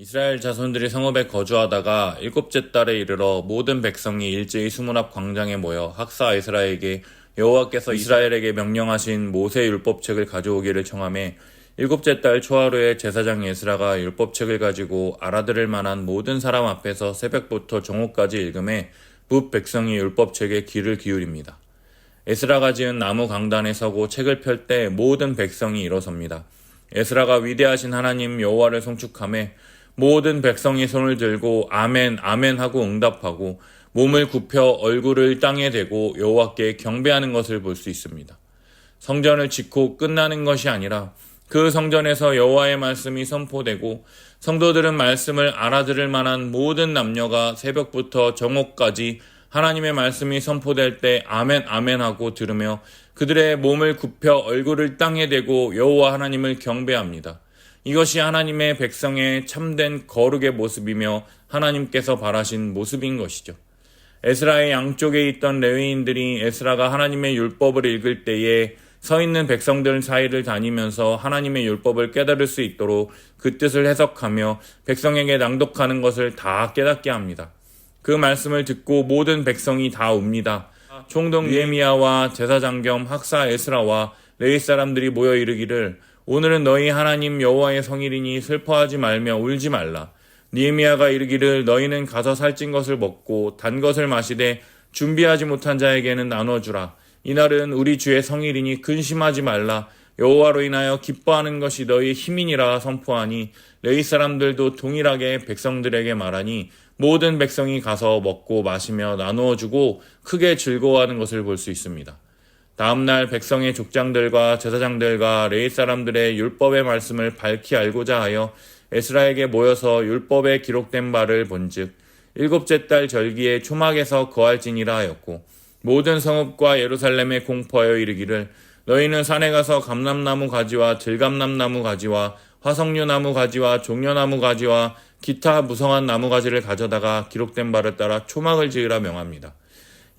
이스라엘 자손들이 성읍에 거주하다가 일곱째 달에 이르러 모든 백성이 일제히 수문 앞 광장에 모여 학사 에스라에게 여호와께서 이스라엘에게 명령하신 모세 율법책을 가져오기를 청함에 일곱째 달 초하루에 제사장 에스라가 율법책을 가지고 알아들을 만한 모든 사람 앞에서 새벽부터 정오까지 읽음에 뭇 백성이 율법책에 귀를 기울입니다. 에스라가 지은 나무 강단에 서고 책을 펼 때 모든 백성이 일어섭니다. 에스라가 위대하신 하나님 여호와를 송축함에 모든 백성이 손을 들고 아멘 아멘 하고 응답하고 몸을 굽혀 얼굴을 땅에 대고 여호와께 경배하는 것을 볼 수 있습니다. 성전을 짓고 끝나는 것이 아니라 그 성전에서 여호와의 말씀이 선포되고 성도들은 말씀을 알아들을 만한 모든 남녀가 새벽부터 정오까지 하나님의 말씀이 선포될 때 아멘 아멘 하고 들으며 그들의 몸을 굽혀 얼굴을 땅에 대고 여호와 하나님을 경배합니다. 이것이 하나님의 백성의 참된 거룩의 모습이며 하나님께서 바라신 모습인 것이죠. 에스라의 양쪽에 있던 레위인들이 에스라가 하나님의 율법을 읽을 때에 서 있는 백성들 사이를 다니면서 하나님의 율법을 깨달을 수 있도록 그 뜻을 해석하며 백성에게 낭독하는 것을 다 깨닫게 합니다. 그 말씀을 듣고 모든 백성이 다 웁니다. 총독 니에미야와 제사장 겸 학사 에스라와 레위 사람들이 모여 이르기를 오늘은 너희 하나님 여호와의 성일이니 슬퍼하지 말며 울지 말라. 니에미야가 이르기를 너희는 가서 살찐 것을 먹고 단 것을 마시되 준비하지 못한 자에게는 나눠주라. 이날은 우리 주의 성일이니 근심하지 말라. 여호와로 인하여 기뻐하는 것이 너희의 힘이니라 선포하니 레위 사람들도 동일하게 백성들에게 말하니 모든 백성이 가서 먹고 마시며 나누어 주고 크게 즐거워하는 것을 볼 수 있습니다. 다음날 백성의 족장들과 제사장들과 레위 사람들의 율법의 말씀을 밝히 알고자 하여 에스라에게 모여서 율법에 기록된 바를 본즉 일곱째 달 절기에 초막에서 거할지니라 하였고 모든 성읍과 예루살렘에 공포하여 이르기를 너희는 산에 가서 감람나무 가지와 들감남나무 가지와 화석류나무 가지와 종려나무 가지와 기타 무성한 나무 가지를 가져다가 기록된 바를 따라 초막을 지으라 명합니다.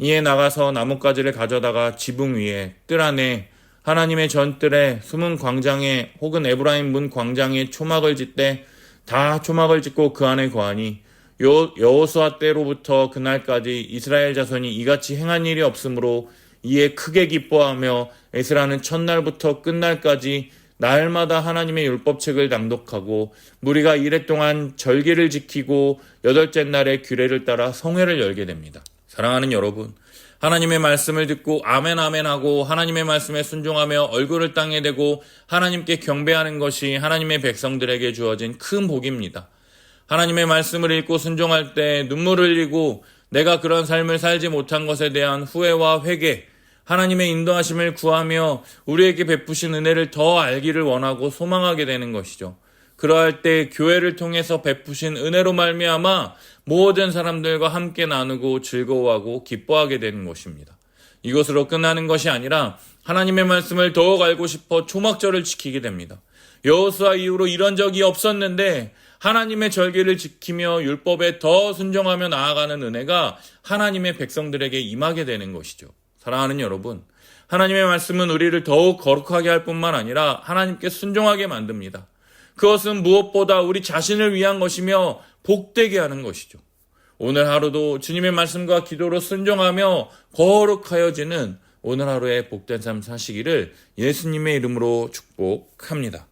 이에 나가서 나뭇가지를 가져다가 지붕 위에 뜰 안에 하나님의 전뜰에 숨은 광장에 혹은 에브라임 문 광장에 초막을 짓되 다 초막을 짓고 그 안에 거하니 여, 여호수아 때로부터 그날까지 이스라엘 자손이 이같이 행한 일이 없으므로 이에 크게 기뻐하며 에스라는 첫날부터 끝날까지 날마다 하나님의 율법책을 낭독하고 무리가 이래 동안 절기를 지키고 여덟째 날에 규례를 따라 성회를 열게 됩니다. 사랑하는 여러분, 하나님의 말씀을 듣고 아멘 아멘 하고 하나님의 말씀에 순종하며 얼굴을 땅에 대고 하나님께 경배하는 것이 하나님의 백성들에게 주어진 큰 복입니다. 하나님의 말씀을 읽고 순종할 때 눈물을 흘리고 내가 그런 삶을 살지 못한 것에 대한 후회와 회개, 하나님의 인도하심을 구하며 우리에게 베푸신 은혜를 더 알기를 원하고 소망하게 되는 것이죠. 그러할 때 교회를 통해서 베푸신 은혜로 말미암아 모든 사람들과 함께 나누고 즐거워하고 기뻐하게 되는 것입니다. 이것으로 끝나는 것이 아니라 하나님의 말씀을 더욱 알고 싶어 초막절을 지키게 됩니다. 여호수아 이후로 이런 적이 없었는데 하나님의 절기를 지키며 율법에 더 순종하며 나아가는 은혜가 하나님의 백성들에게 임하게 되는 것이죠. 사랑하는 여러분, 하나님의 말씀은 우리를 더욱 거룩하게 할 뿐만 아니라 하나님께 순종하게 만듭니다. 그것은 무엇보다 우리 자신을 위한 것이며 복되게 하는 것이죠. 오늘 하루도 주님의 말씀과 기도로 순종하며 거룩하여지는 오늘 하루의 복된 삶 사시기를 예수님의 이름으로 축복합니다.